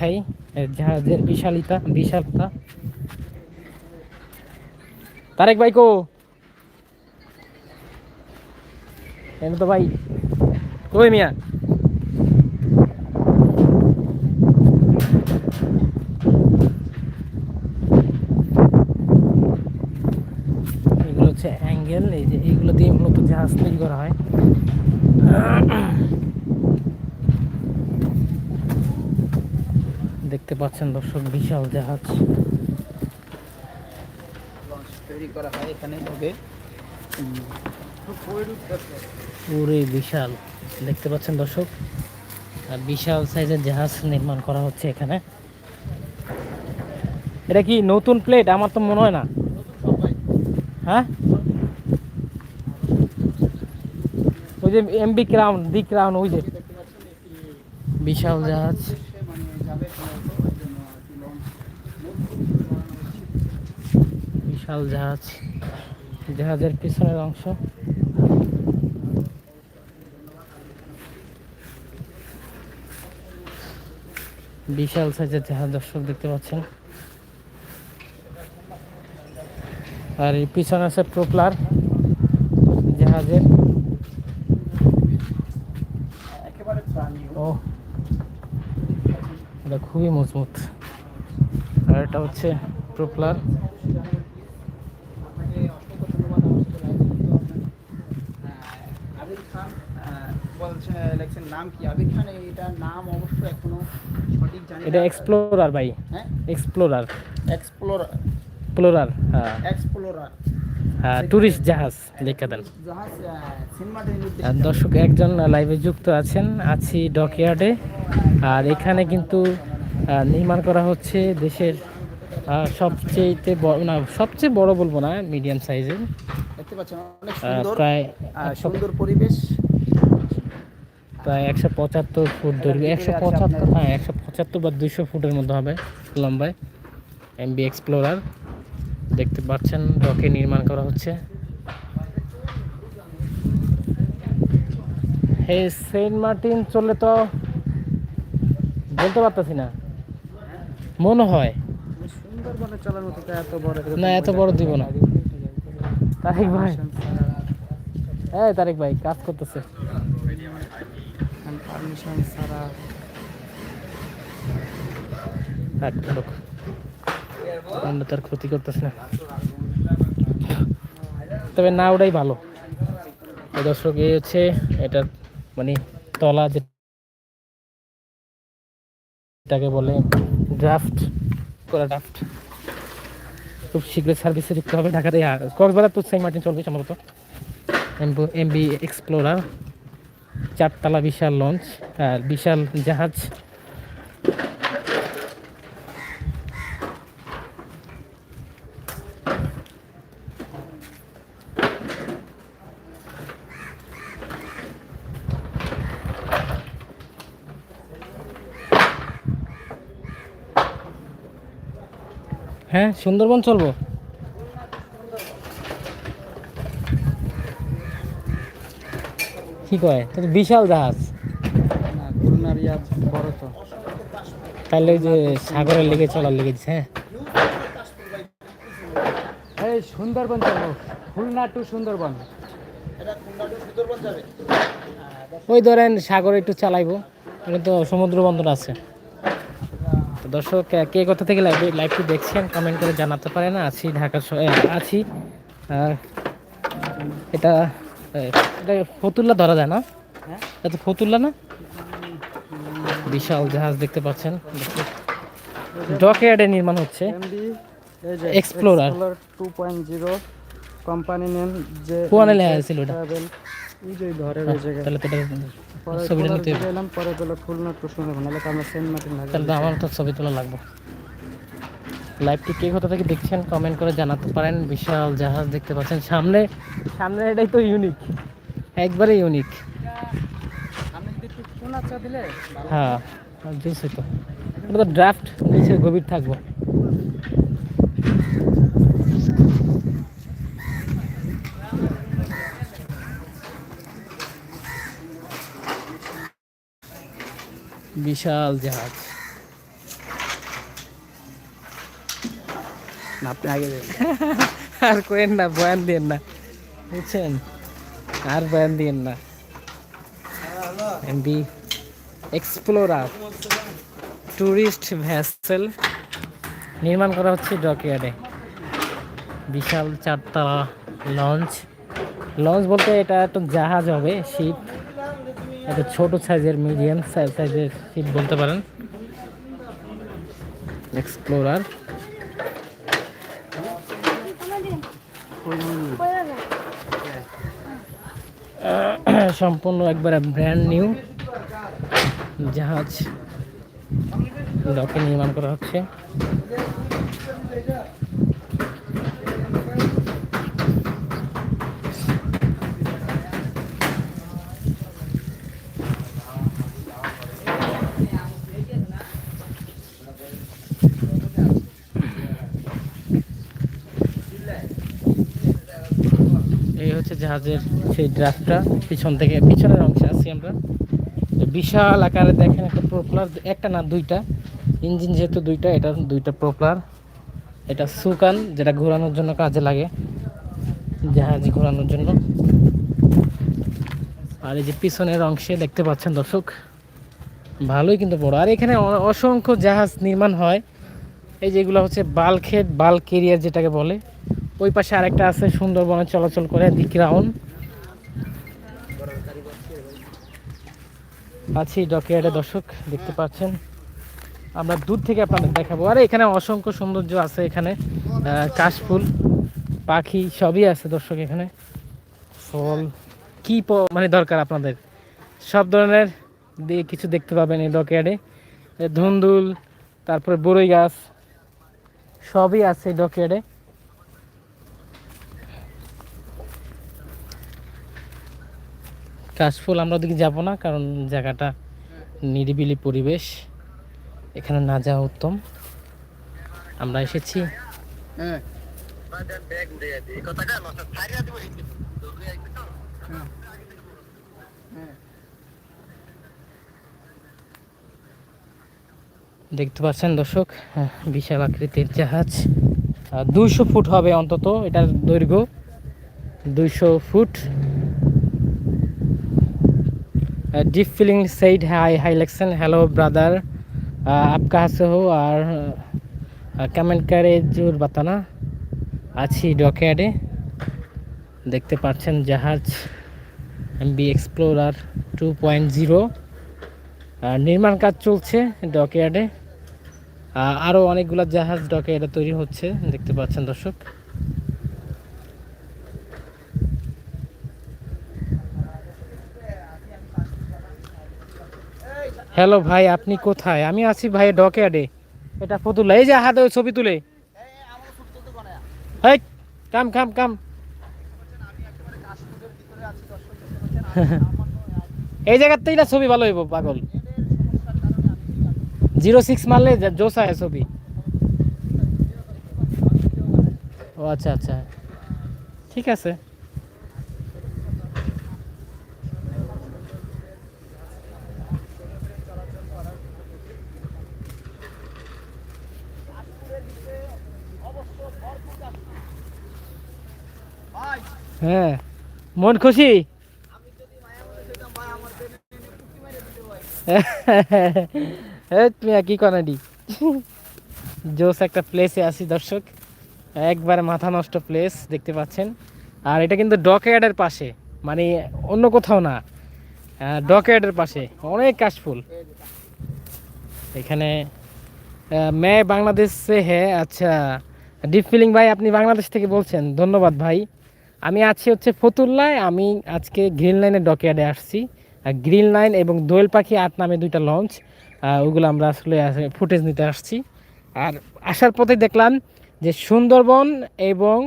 দেখাই জাহাজের বিশালিতা বিশালতা। তারেক ভাই কো? তো ভাই কই মিয়া এগুলো হচ্ছে অ্যাঙ্গেল এই যে এইগুলো দিয়ে মূলত জাহাজ তৈরি করা হয় দেখতে পাচ্ছেন দর্শক বিশাল জাহাজ। তৈরি করা হয় এখানে হবে পুরে বিশাল দেখতে পাচ্ছেন দর্শক। আর বিশাল সাইজের জাহাজ নির্মাণ করা হচ্ছে এখানে। এটা কি নতুন প্লেট? আমার তো মনে হয় না। হ্যাঁ? ওই যে এমবি ক্রাউন দি ক্রাউন ওই যে। বিশাল জাহাজ মানে যাবে মূলত ওর জন্য আর কি লঞ্চ বিশাল জাহাজ জাহাজের পিছনের অংশ। বিশাল সাইজের জাহাজ দর্শক দেখতে পাচ্ছেন। আর এই পিছনে আছে প্রোপলার জাহাজের। ও এটা খুবই মজবুত। আর এটা হচ্ছে প্রোপলার আপনাকে অসংখ্য ধন্যবাদ আমার সাথে লাইভে যুক্ত হওয়ার জন্য। আহ, আবির খান আহ, বলছে লেখছেন নাম কি? আবির খান এটার নাম অবশ্য এখনও সঠিক জানি এটা এক্সপ্লোরার ভাই। হ্যাঁ? এক্সপ্লোরার এক্সপ্লোরার প্লোরার হ্যাঁ। এক্সপ্লোরার হ্যাঁ ট্যুরিস্ট জাহাজ লিখে দেন। দর্শক একজন লাইভে যুক্ত আছেন আছি ডকইয়ার্ডে আর এখানে কিন্তু নির্মাণ করা হচ্ছে দেশের সবচেয়ে বড় না সবচেয়ে বড় বলব না মিডিয়াম সাইজের দেখতে পাচ্ছেন অনেক সুন্দর প্রায় সুন্দর পরিবেশ। প্রায় একশো পঁচাত্তর ফুট দৈর্ঘ্য। একশো পঁচাত্তর হ্যাঁ একশো পঁচাত্তর বা দুইশো ফুটের মধ্যে হবে লম্বায়। এমবি এক্সপ্লোরার দেখতে পাচ্ছেন ডকে নির্মাণ করা হচ্ছে। সেন্ট মার্টিন চললে তো বলতে পারতেছি না। মনে হয়। না এত বড় দিব না। তারেক ভাই। হ্যাঁ তারেক ভাই কাজ করতেছে। পারমিশন ছাড়া তার ক্ষতি করতেছি না। তবে না ওটাই ভালো। দর্শক, এই হচ্ছে এটা মানে তলা যেটাকে বলে ড্রাফট করা ড্রাফট খুব শীঘ্রই সার্ভিসে দিতে হবে ঢাকাতে কক্সবাজার তো সেন্ট মার্টিন চলবে সম্ভবত। এমবি এক্সপ্লোরার চারতলা বিশাল লঞ্চ আর বিশাল জাহাজ। হ্যাঁ সুন্দরবন চলবো? কি কয়? তো বিশাল জাহাজ। তাহলে ওই যে সাগরের লেগে চলার লেগে হ্যাঁ? এই সুন্দরবন চলবো খুলনা টু সুন্দরবন। ওই ধরেন সাগরে একটু চালাইবো এটা তো সমুদ্র বন্দর আছে। তো দর্শক কে কোথা থেকে লাইভ লাইভটি দেখছেন কমেন্ট করে জানাতে পারেন। আছি ঢাকা আছি এটা এটা ফতুল্লা ধরা যায় না? হ্যাঁ। এটা তো ফতুল্লা না? বিশাল জাহাজ দেখতে পাচ্ছেন। ডকইয়ার্ডে নির্মাণ হচ্ছে। পয়েন্ট জিরো কোম্পানি নেম যে ছিল ওটা? এই যে ঘরের ওই তাহলে তো এটা পরে ছবিটা নিতে এলাম পরে পেল খুলনা টু আমরা সেন্ট মার্টিন লাগে তাহলে আমার তো ছবি তোলা লাগবে। লাইভটি কে কোথা থেকে দেখছেন কমেন্ট করে জানাতে পারেন। বিশাল জাহাজ দেখতে পাচ্ছেন সামনে। সামনে এটাই তো ইউনিক একবারে ইউনিক হ্যাঁ জুস তো। এটা তো ড্রাফট নিচে গভীর থাকব। বিশাল জাহাজ। আপনি আগে আর কোয়েন না, বয়ান দিয়েন না। বুঝছেন? আর বয়ান দিয়েন না। এমবি এক্সপ্লোরার ট্যুরিস্ট ভ্যাসেল নির্মাণ করা হচ্ছে ডকইয়ার্ডে বিশাল চারতলা লঞ্চ লঞ্চ বলতে এটা একটা জাহাজ হবে শিপ একটা ছোট সাইজের মিডিয়াম সাইজের শিপ বলতে পারেন। এক্সপ্লোরার সম্পূর্ণ একবারে ব্র্যান্ড নিউ জাহাজ ডকে নির্মাণ করা হচ্ছে। এই হচ্ছে জাহাজের সেই ড্রাফটটা পিছন থেকে, পিছনের অংশে আছি আমরা। বিশাল আকারে দেখেন একটা প্রপলার একটা না দুইটা। ইঞ্জিন যেহেতু দুইটা, এটা দুইটা প্রপলার এটা সুকান, যেটা ঘোরানোর জন্য কাজে লাগে। জাহাজ ঘোরানোর জন্য। আর এই যে পিছনের অংশে দেখতে পাচ্ছেন দর্শক, ভালোই কিন্তু বড়। আর এখানে অসংখ্য জাহাজ নির্মাণ হয়। এই যেগুলো হচ্ছে বাল্কহেড বাল্ক কেরিয়ার যেটাকে বলে। ওই পাশে আরেকটা আছে সুন্দরবনে চলাচল করে দি ক্রাউন আছি ডকিয়ার্ডে দর্শক, দেখতে পাচ্ছেন। আমরা দূর থেকে আপনাদের দেখাবো। আর, এখানে অসংখ্য সৌন্দর্য আছে এখানে। কাশফুল, পাখি সবই আছে দর্শক এখানে। ফল, কি মানে দরকার আপনাদের? সব ধরনের দিয়ে কিছু দেখতে পাবেন এই ডকিয়ার্ডে ধুন্দুল, তারপরে বরই গাছ, সবই আছে ডকিয়ার্ডে কাশফুল আমরা ওদিকে যাব না কারণ জায়গাটা নিরিবিলি পরিবেশ। এখানে না যাওয়া উত্তম। আমরা এসেছি। হ্যাঁ। দেখতে পাচ্ছেন দর্শক হ্যাঁ, বিশাল আকৃতির জাহাজ। দুইশো ফুট হবে অন্তত এটার দৈর্ঘ্য। দুইশো foot. Deep feeling said high high লেকশন হ্যালো ব্রাদার আপকা হাসে হো আর কমেন্ট করে জোর বাতানা আছি ডকেয়ার্ডে দেখতে পাচ্ছেন জাহাজ MB explorer two point zero নির্মাণ কাজ চলছে ডকেয়ার্ডে আরও অনেকগুলো জাহাজ ডকেয়ার্ডে তৈরি হচ্ছে দেখতে পাচ্ছেন দর্শক হ্যালো ভাই, আপনি কোথায়? আমি আছি ভাই ডকয়ার্ডে। এটা ফতুল্লা। এই যে হাতে ছবি তুলে। এই, কাম কাম কাম। এই জায়গাতেই না ছবি ভালো হইব, পাগল? জিরো সিক্স মারলে জোস আয় ছবি। ও আচ্ছা আচ্ছা। ঠিক আছে। হ্যাঁ। মন খুশি? তুমি কি কনাডি জোস একটা প্লেসে আছি দর্শক। একবারে মাথা নষ্ট প্লেস দেখতে পাচ্ছেন। আর এটা কিন্তু ডকয়ার্ডের পাশে মানে অন্য কোথাও না। ডকয়ার্ডের পাশে, অনেক কাশফুল এখানে মে বাংলাদেশ হ্যাঁ আচ্ছা। ডিপ ফিলিং ভাই, আপনি বাংলাদেশ থেকে বলছেন। ধন্যবাদ ভাই। আমি আছি হচ্ছে ফতুল্লায়, আমি আজকে গ্রিন লাইনের ডকয়ার্ডে আসছি। গ্রিন লাইন এবং দোয়েল পাখি আট নামে দুইটা লঞ্চ ওগুলো আমরা আসলে ফুটেজ নিতে আসছি। আর আসার পথে দেখলাম যে সুন্দরবন এবং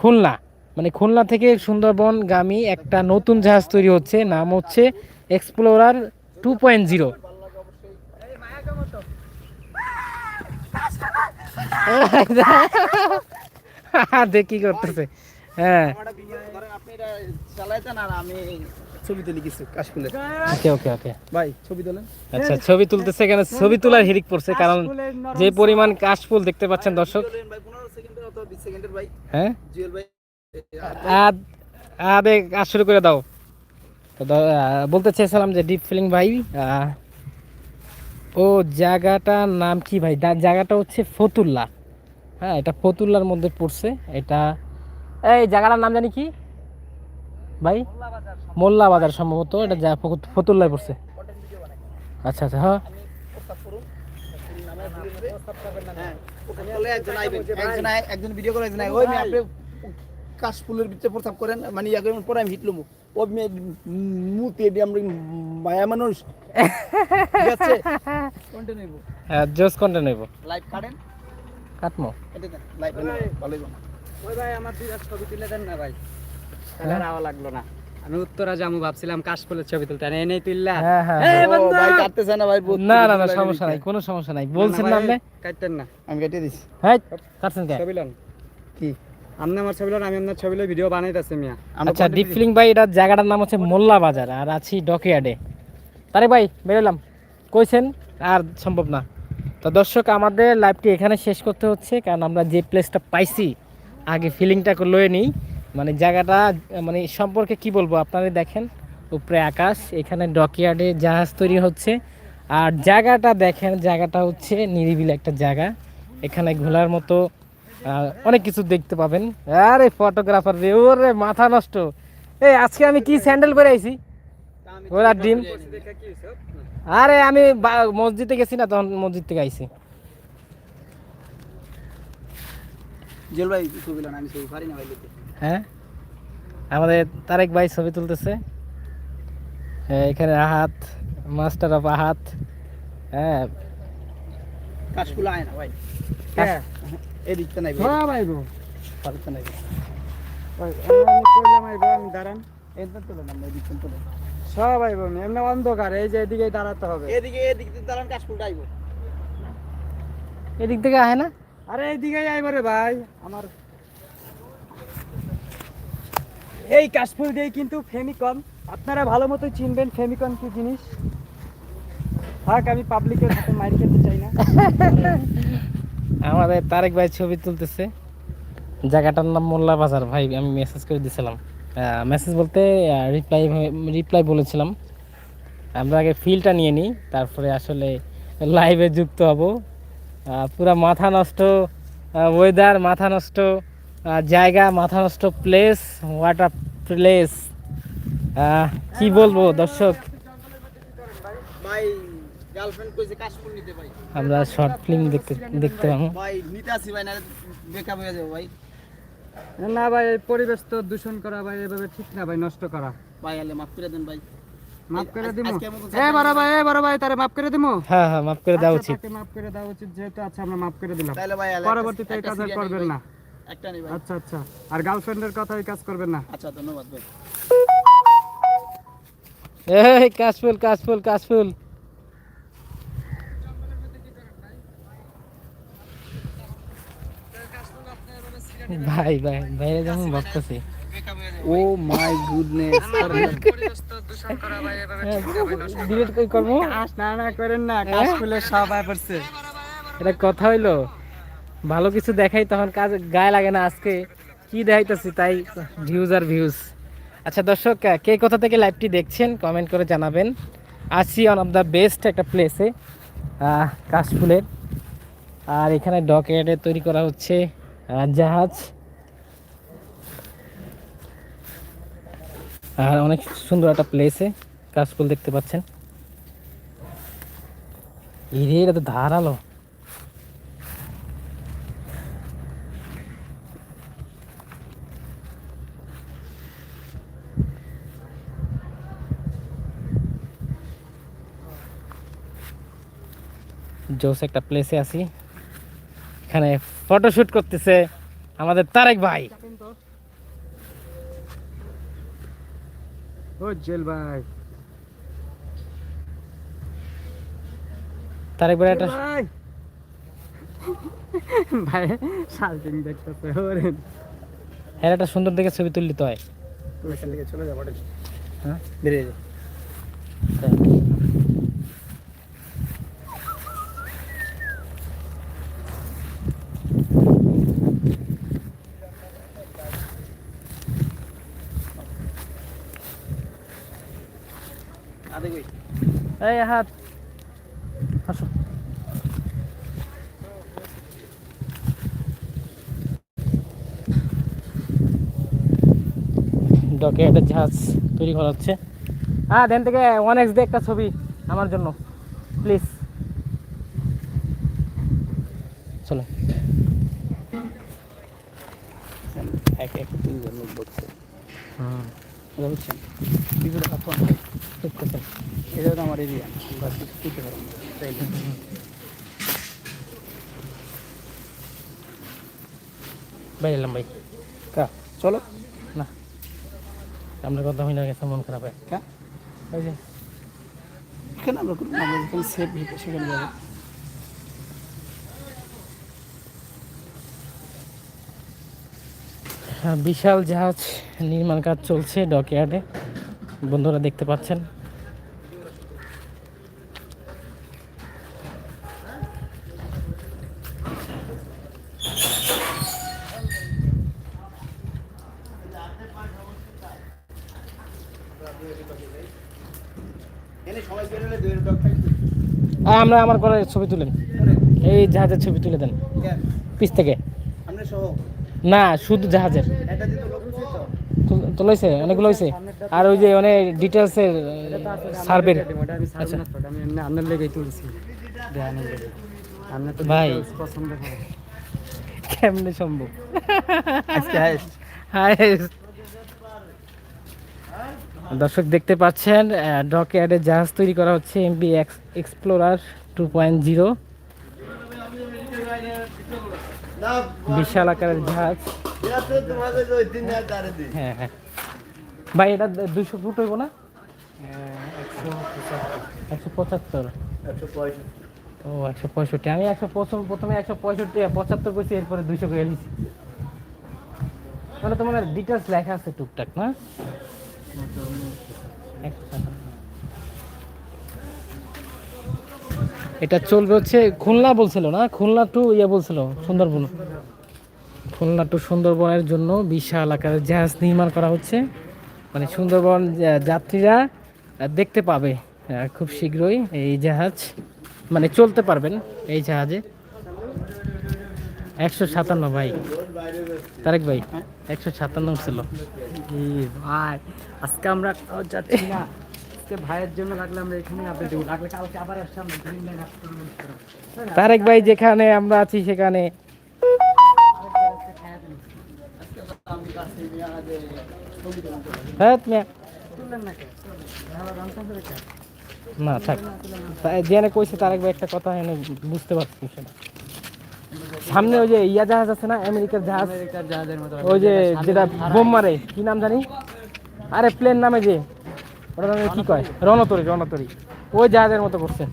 খুলনা মানে খুলনা থেকে সুন্দরবন গামী একটা নতুন জাহাজ তৈরি হচ্ছে, নাম হচ্ছে এক্সপ্লোরার টু পয়েন্ট জিরো দেখি করতেছে। হ্যাঁ। আমার একটা বিয়ে ধরেন আপনি এটা চালাইতেন আর আমি ছবি তুলি কিছু ওকে ওকে ওকে। ভাই ছবি তোলেন। আচ্ছা ছবি তুলতেছে কেন ছবি তোলার হিরিক পড়ছে কারণ যে পরিমাণ কাশফুল দেখতে পাচ্ছেন দর্শক। হ্যাঁ? আরে কাজ শুরু করে দাও। বলতে চেয়েছিলাম যে ডিপ ফিলিং ভাই ও জায়গাটার নাম কি ভাই? দা- জায়গাটা হচ্ছে ফতুল্লা। হ্যাঁ এটা ফতুল্লার মধ্যে পড়ছে এটা এই জায়গাটার নাম জানি কি? ভাই? মোল্লা বাজার সম্ভবত এটা যা ফতুল্লায় পড়ছে। আচ্ছা আচ্ছা হ্যাঁ। হ্যাঁ একজন ভিডিও করে ওই আপনি কাশফুলের ভিতরে প্রস্তাব করেন মানে ইয়া করেন পরে আমি হিট লমু। ও মেয়ে মুতে দিয়ে আমরা মায়া মানুষ। ঠিক আছে? কন্টেন্ট নেব জোস কন্টেন্ট নেব লাইভ কাটেন। কাটমো। লাইভ ওই ভাই আমার দুইটা ছবি তুলে দেন না ভাই। তাহলে হ্যাঁ? আর লাগল না। আমি উত্তরা ভাবছিলাম কাশফুলের ছবি তুলতে। এনেই তুললা। হ্যাঁ হ্যাঁ! ভাই কাটতেছে না ভাই না না না সমস্যা নাই কোনো সমস্যা নাই। বলছেন না। আপনি কাটতেন না। আমি কেটে দিছি। হ্যাঁ কাটছেন কে? ছবি লন। কি? আপনি আমার ছবি লন আমি আপনার ছবি লই ভিডিও বানাইতেছি মিয়া। আচ্ছা ডিপ ফিলিং ভাই এটার জায়গাটার নাম হচ্ছে মোল্লা বাজার আর আছি ডকিয়ার্ডে তারে ভাই বেরোলাম। কইছেন আর সম্ভব না। তো দর্শক আমাদের লাইভটি এখানে শেষ করতে হচ্ছে কারণ আমরা যে প্লেসটা পাইছি আগে ফিলিংটা লয়ে নিই। মানে জায়গাটা মানে সম্পর্কে কি বলব আপনারা দেখেন। উপরে আকাশ, এখানে ডকিয়ার্ডে জাহাজ তৈরি হচ্ছে। আর জায়গাটা দেখেন, জায়গাটা হচ্ছে নিরিবিলি একটা জায়গা। এখানে ঘোলার মতো অনেক কিছু দেখতে পাবেন। আরে ফটোগ্রাফার রে, ওরে মাথা নষ্ট। এই, আজকে আমি কি স্যান্ডেল পরে আইছি? ওরা ডিম। আরে আমি মসজিদে গেছি না, তখন মসজিদ থেকে আইছি। জেল ভাই ছবি লন আমি ছবি পারি না ভাই লিখতে হ্যাঁ? আমাদের তারেক ভাই ছবি তুলতেছে। হ্যাঁ, এখানে আহাত মাস্টার অফ আহাত হ্যাঁ। কাশফুল আয় না ভাই। হ্যাঁ। এদিকটা নাই ভাই। সব আইব পারতে নাই ওই, আমি কইলাম আইব আমি দাঁড়ান। এদিকটা তোলে না এদিকটা তোলে সব আইব এমনি অন্ধকার এই যে এদিকে দাঁড়াতে হবে। এদিকে এদিকে দাঁড়ান কাশফুলটা আইবো। এদিক থেকে আহে না? আরে এইদিকেই আইব রে ভাই, আমার। এই কাশফুল দিয়ে কিন্তু ফেমিকন আপনারা ভালো মতো চিনবেন ফেমিকন কি জিনিস। থাক, আমি পাবলিকের হাতে মাইর খেতে চাই না। আমাদের তারেক ভাই ছবি তুলতেছে। জায়গাটার নাম মোল্লা বাজার। ভাই, আমি মেসেজ করে দিয়েছিলাম মেসেজ বলতে রিপ্লাই রিপ্লাই বলেছিলাম। আমরা আগে ফিলটা নিয়ে নিই, তারপরে আসলে লাইভে যুক্ত হব। পুরা মাথা নষ্ট ওয়েদার মাথা নষ্ট জায়গা মাথা নষ্ট প্লেস ওয়াটার প্লেস কি বলব দর্শক? আমরা শর্ট ফিল্ম দেখতে দেখতে পাবো। না হয়ে ভাই। না ভাই এই পরিবেশ তো দূষণ করা ভাই এভাবে ঠিক না ভাই নষ্ট করা। ভাই আলে মাফ করে দেন ভাই। মাফ করে দিমু। এ বড় ভাই এ বড় ভাই তারে মাফ করে দিমু? হ্যাঁ হ্যাঁ মাফ করে দেওয়া আচ্ছা, উচিত। মাফ করে দেওয়া উচিত যেহেতু আচ্ছা আমরা মাফ করে দিলাম। তাহলে ভাই পরবর্তীতে এই কাজ আর করবেন না। একটা নেই ভাই। আচ্ছা আচ্ছা। আর গার্লফ্রেন্ডের কথা এই কাজ করবেন না। আচ্ছা ধন্যবাদ ভাই। এই কাশফুল কাশফুল কাশফুল। ভাই ভাই ভাইরা যেমন ভাবতেছি ও মাই গুডনেস। ডিলিট কই করব না না করেন না কাজ ফুলের সব আয় পড়ছে। এটা কথা হইল? ভালো কিছু দেখাই তখন কাজ গায়ে লাগে না আজকে। কি দেখাইতেছি তাই ভিউজ আর ভিউজ আচ্ছা দর্শক কে কোথা থেকে লাইভটি দেখছেন কমেন্ট করে জানাবেন। আসি ওয়ান অফ দ্য বেস্ট একটা প্লেসে কাশফুলের। আর এখানে ডকেটে তৈরি করা হচ্ছে জাহাজ। আর অনেক সুন্দর একটা প্লেসে কাশফুল দেখতে পাচ্ছেন। এই রে এটা তো ধারালো। জোস একটা প্লেসে আছি। এখানে ফটোশুট করতেছে আমাদের তারেক ভাই। জেল ভাই তারেক ভাই একটা ভাই শাল্টিং দেখতেছে ওরে হ্যাঁ একটা সুন্দর দেখে ছবি তুললি তো হয় চলে যাব হ্যাঁ বেরিয়ে যাও হাত আসো ডকে একটা জাহাজ তৈরি করা হচ্ছে। হ্যাঁ দেন থেকে ওয়ান এক্স দিয়ে একটা ছবি আমার জন্য প্লিজ চলো এক এক তিনজন লোক বলছে হুম বুঝতে পারছেন বিভিন্ন কাপড় দেখতেছেন এটা তো আমার এরিয়া বাস তুলতে পারব না। তাইলে ভাই এলাম ভাই। কা চলো। না। আমরা কথা হই না গেছে মন খারাপ হয়। কা? ওই যে এখানে আমরা করব আমরা যেখানে সেফ সেখানে যাব। হ্যাঁ, বিশাল জাহাজ নির্মাণ কাজ চলছে ডকইয়ার্ডে বন্ধুরা দেখতে পাচ্ছেন এনে সবাই বেরোলে দুই ডগ থাকবে আহ, আমরা আমার ঘরে ছবি তুলেন। এই জাহাজের ছবি তুলে দেন। পিস থেকে। না শুধু জাহাজের। তো তুলাইছে অনেকগুলো হয়েছে আর ওই যে অনেক ডিটেলসের সার্ভের আচ্ছা। আপনার লেগেই তুলছি ভাই। কেমনে সম্ভব? আজকে হাই দর্শক দেখতে পাচ্ছেন ডক ইয়ার্ডে জাহাজ তৈরি করা হচ্ছে MB explorer two point zero বিশাল আকারের জাহাজ। হ্যাঁ হ্যাঁ। ভাই, এটা দুশো ফুট হইব না? একশো পঁচাত্তর। ও, একশো পঁয়ষট্টি। আমি একশো প্রথম, প্রথমে একশো পঁয়ষট্টি, পঁচাত্তর করছি, এরপরে দুইশো করে নিচ্ছি মানে তোমার ডিটেলস লেখা আছে টুকটাক, না। এটা চলবে হচ্ছে খুলনা বলছিল না? খুলনা টু ইয়ে বলছিল, সুন্দরবন। খুলনা টু সুন্দরবনের জন্য বিশাল আকারের জাহাজ নির্মাণ করা হচ্ছে। মানে সুন্দরবন যাত্রীরা দেখতে পাবে খুব শীঘ্রই এই জাহাজ মানে চলতে পারবেন এই জাহাজে। একশো সাতান্ন ভাই। তারেক ভাই একশো সাতান্ন ছিল। ভাই আজকে আমরা যাচ্ছি না। আজকে ভাইয়ের জন্য লাগলে আমরা এখানে লাগলে কালকে আবার তারেক ভাই যেখানে আমরা আছি সেখানে। হ্যাঁ না থাক। জেনে কইছে তারেক ভাই একটা কথা বুঝতে পারছি সেটা। সামনে ওই যে ইয়া জাহাজ আছে না আমেরিকার জাহাজ? জাহাজের মতো ওই যে যেটা বোম মারে কি নাম জানি? আরে প্লেন নামে যে ওটা নামে কি কয়? রণতরি রণতরী। ওই জাহাজের মতো করছে।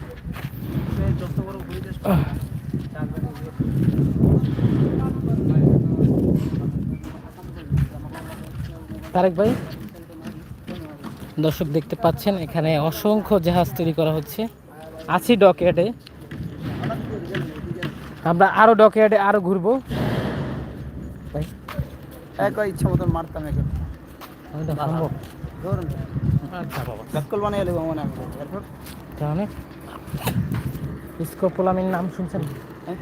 তারেক ভাই? দর্শক দেখতে পাচ্ছেন এখানে অসংখ্য জাহাজ তৈরি করা হচ্ছে। আছি ডকয়ার্ডে আমরা আরও ডকয়ার্ডে আরও ঘুরবো। ভাই। এক ইচ্ছা মতন মারতাম এখন ধরুন আচ্ছা বানিয়ে নেব মনে হয়। স্কোপোলামিন নাম শুনছেন? হ্যাঁ?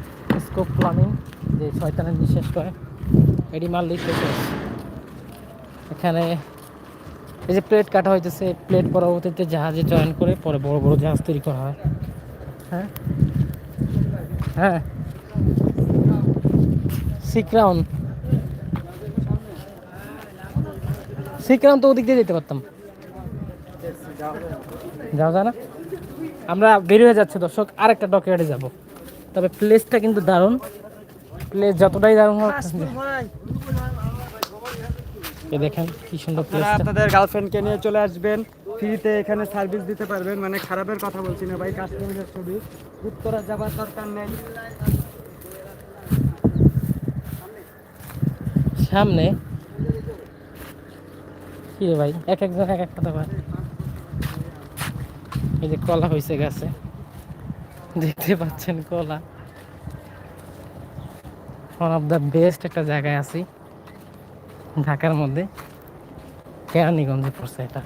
স্কোপোলামিন যে শয়তানের বিশ্বাস করে এটি মারলেই শেষ এখানে এই যে প্লেট কাটা হইতেছে প্লেট পরবর্তীতে জাহাজে জয়েন করে পরে বড় বড় জাহাজ তৈরি করা হয়। হ্যাঁ? হ্যাঁ? সিক্রাউন সিক্রাউন তো ওদিক দিয়ে যেতে পারতাম। যাওয়া যায় না আমরা বের হয়ে যাচ্ছে দর্শক আর একটা ডকুয়ার্ডে যাব। তবে প্লেসটা কিন্তু দারুণ। প্লেস যতটাই দারুণ হোক দেখেন কি সুন্দর প্লেসটা আপনাদের গার্লফ্রেন্ডকে নিয়ে চলে আসবেন ফ্রিতে এখানে সার্ভিস দিতে পারবেন। মানে খারাপের কথা বলছি না ভাই কাশ্মীরের ছবি। উত্তরা যাবার দরকার নেই। সামনে। কি রে ভাই? এক একজন এক এক কথা ভাই এই যে কলা হয়েছে গাছে। দেখতে পাচ্ছেন কলা। ওয়ান অফ দ্য বেস্ট একটা জায়গায় আছি। ঢাকার মধ্যে। কেরানীগঞ্জে পড়ছে এটা।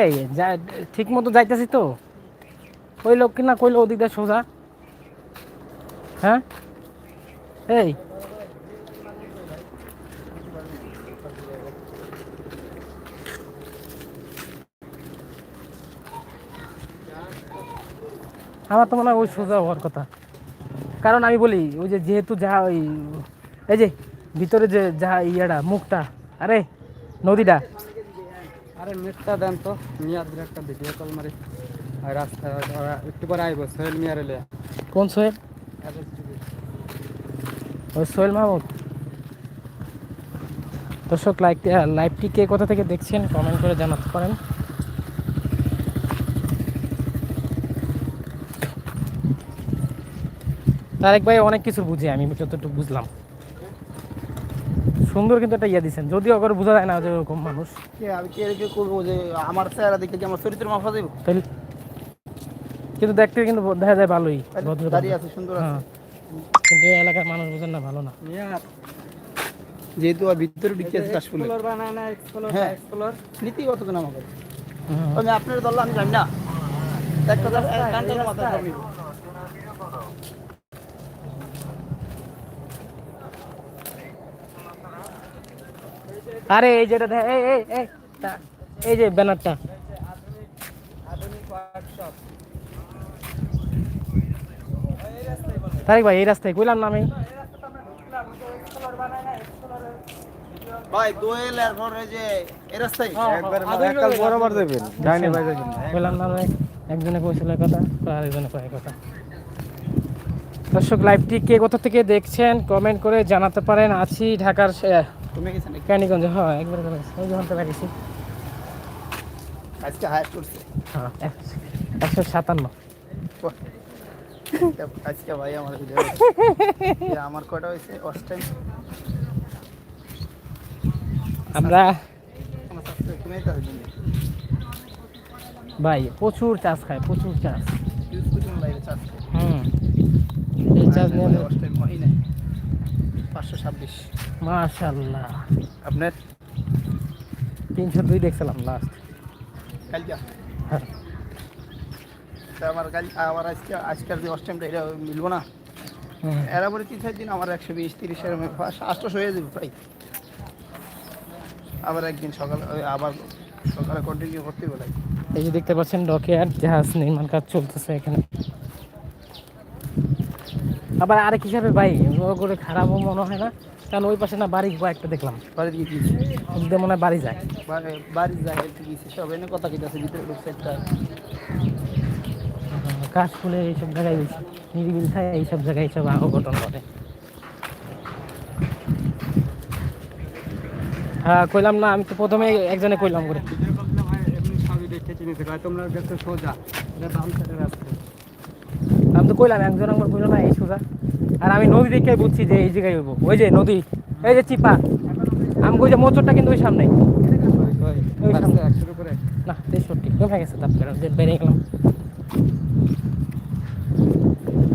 এই ঠিক মতো যাইতেছি তো। ওই লোক কিনা কইলো ওদিক দিয়ে সোজা? হ্যাঁ? এই। আমার তো মনে হয় ওই সোজা হওয়ার কথা। কারণ আমি বলি, ওই যে যেহেতু যা ওই, এই যে ভিতরে যে যা ইয়েটা, মুখটা, আরে নদীটা। আরে নেটটা দেন তো মিয়াদের একটা ভিডিও কল মারি। রাস্তা একটু পরে আইব সোহেল মিয়ার এলে। কোন সোহেল? ওই সোহেল মাহমুদ? দর্শক লাইক লাইভটি কে কোথা থেকে দেখছেন কমেন্ট করে জানাতে পারেন। তারেক ভাই অনেক কিছু বুঝে আমি যতটুকু বুঝলাম। সুন্দর কিন্তু একটা ইয়ে দিচ্ছেন যদিও আবার বোঝা যায় না যে ওরকম মানুষ। কে আমি কে করব যে আমার চেহারা দেখে কি আমার চরিত্র মাফা দেবো তাইলে কিন্তু দেখতে কিন্তু দেখা যায় ভালোই দাঁড়িয়ে আছে সুন্দর আছে। হ্যাঁ কিন্তু এই এলাকার মানুষ বোঝেন না ভালো না। যেহেতু আর ভিতরে ঢুকে আছে কাশফুলে এক্সপ্লোর বানায় না এক্সপ্লোর হ্যাঁ। এক্সপ্লোর নীতিগত হুম। আমি আপনার দল আমি জানি না। এক কথা কান্টার মাথা সবই আরে এই যেটা দেখ এই এই এই এই যে ব্যানারটা। আধুনিক ওয়ার্কশপ তারিক ভাই এই রাস্তায় কইলাম না আমি। ভাই দোয়েল এরপর যে এই রাস্তায়? একবার বরাবর দেবেন ডাইনে বাইরে কইলাম না আমি। একজনে কইছিল কথা কয় কথা। দর্শক লাইভটি কে কোথা থেকে দেখছেন কমেন্ট করে জানাতে পারেন। আছি ঢাকার? ক্যানিগঞ্জে হ্যাঁ একবার ওই যখন তো লাগিয়েছি। আজকে হায়ার করছে। হ্যাঁ একশো সাতান্ন। আজকে ভাই আমার ভিডিও আমার কটা হয়েছে? ফার্স্ট টাইম আমরা ভাই প্রচুর চাষ খায় প্রচুর চাষ। হুম। এই চাষ নিয়ে পাঁচশো ছাব্বিশ। মাশাল্লাহ। আপনার? তিনশো দুই দেখছিলাম লাস্ট কালকে হ্যাঁ। আমার কাল আমার আজকে আজকের যে টাইমটা এটা মিলবো না। এরা পরে তিন চার দিন আমার একশো বিশ তিরিশ এরকম আটশোশো হয়ে যাবে প্রায়। আবার একদিন সকালে আবার সকালে কন্টিনিউ করতে বলে এই যে দেখতে পাচ্ছেন ডকিয়ার্ড জাহাজ নির্মাণ কাজ চলতেছে এখানে। আবার আরেক হিসাবে ভাই করে খারাপও মনে হয় না কারণ ওই পাশে না বাড়ি একটা দেখলাম। বাড়িতে গিয়ে গিয়েছি। ওদিকে মনে হয় বাড়ি যায়। বাড়ি- যায় একটু গিয়েছি। সব এনে কথা কিনতেছে ভিতরে ঢুকছে একটা। কাশ ফুলে এইসব জায়গায় নিরিবিলি থাকে এইসব জায়গায় এইসব অঘটন ঘটে। হ্যাঁ কইলাম না আমি তো প্রথমে একজনে কইলাম করে। আমি তো কইলাম একজন আমার কইলো না এই সোজা। আর আমি নদী দেখে বুঝছি যে এই জায়গায় হইব। ওই যে নদী এই যে চিপা। আমি কই যে মোচরটা কিন্তু ওই সামনে। ওই সামনে। না তেষট্টি। কমে গেছে? তাপ করে বেড়ে গেলাম।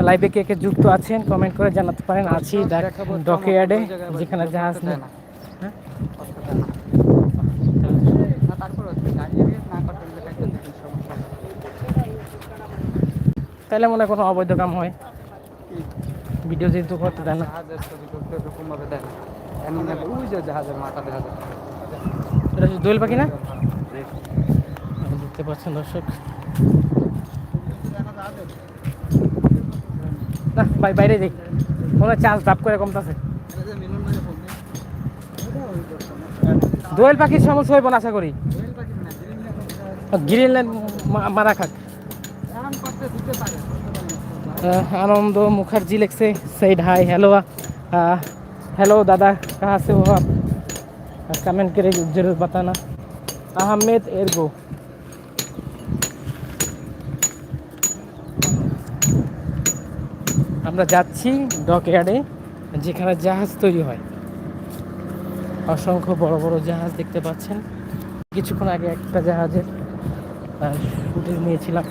লাইভে কে কে যুক্ত আছেন কমেন্ট করে জানাতে পারেন। আছি ডকইয়ার্ডে জায়গায় যেখানে জাহাজ নেই। না। হ্যাঁ? তাহলে মনে কোনো অবৈধ কাম হয়। ভিডিও যেহেতু করতে দেয় না। দোয়েল পাখি না? দেখতে পাচ্ছেন দর্শক। না ভাই বাইরে যাই মনে হয় চার্জ দাপ করে কমতেছে দোয়েল পাখির সমস্যা হইব না আশা করি গ্রিন লাইন মারা খাক এরকম করতে দিতে পারে আহ, आनंद Mukherjee लिखसे Saeed hi hello hello दादा कहाँ से हो आप कमेंट करे जरूर बताना अहमेद एरगो আমরা যাচ্ছি ডকইয়ার্ডে যেখানে জাহাজ তৈরি হয়। অসংখ্য বড় বড় জাহাজ দেখতে পাচ্ছেন। কিছুক্ষণ আগে একটা জাহাজের ফুটেজ নিয়েছিলাম।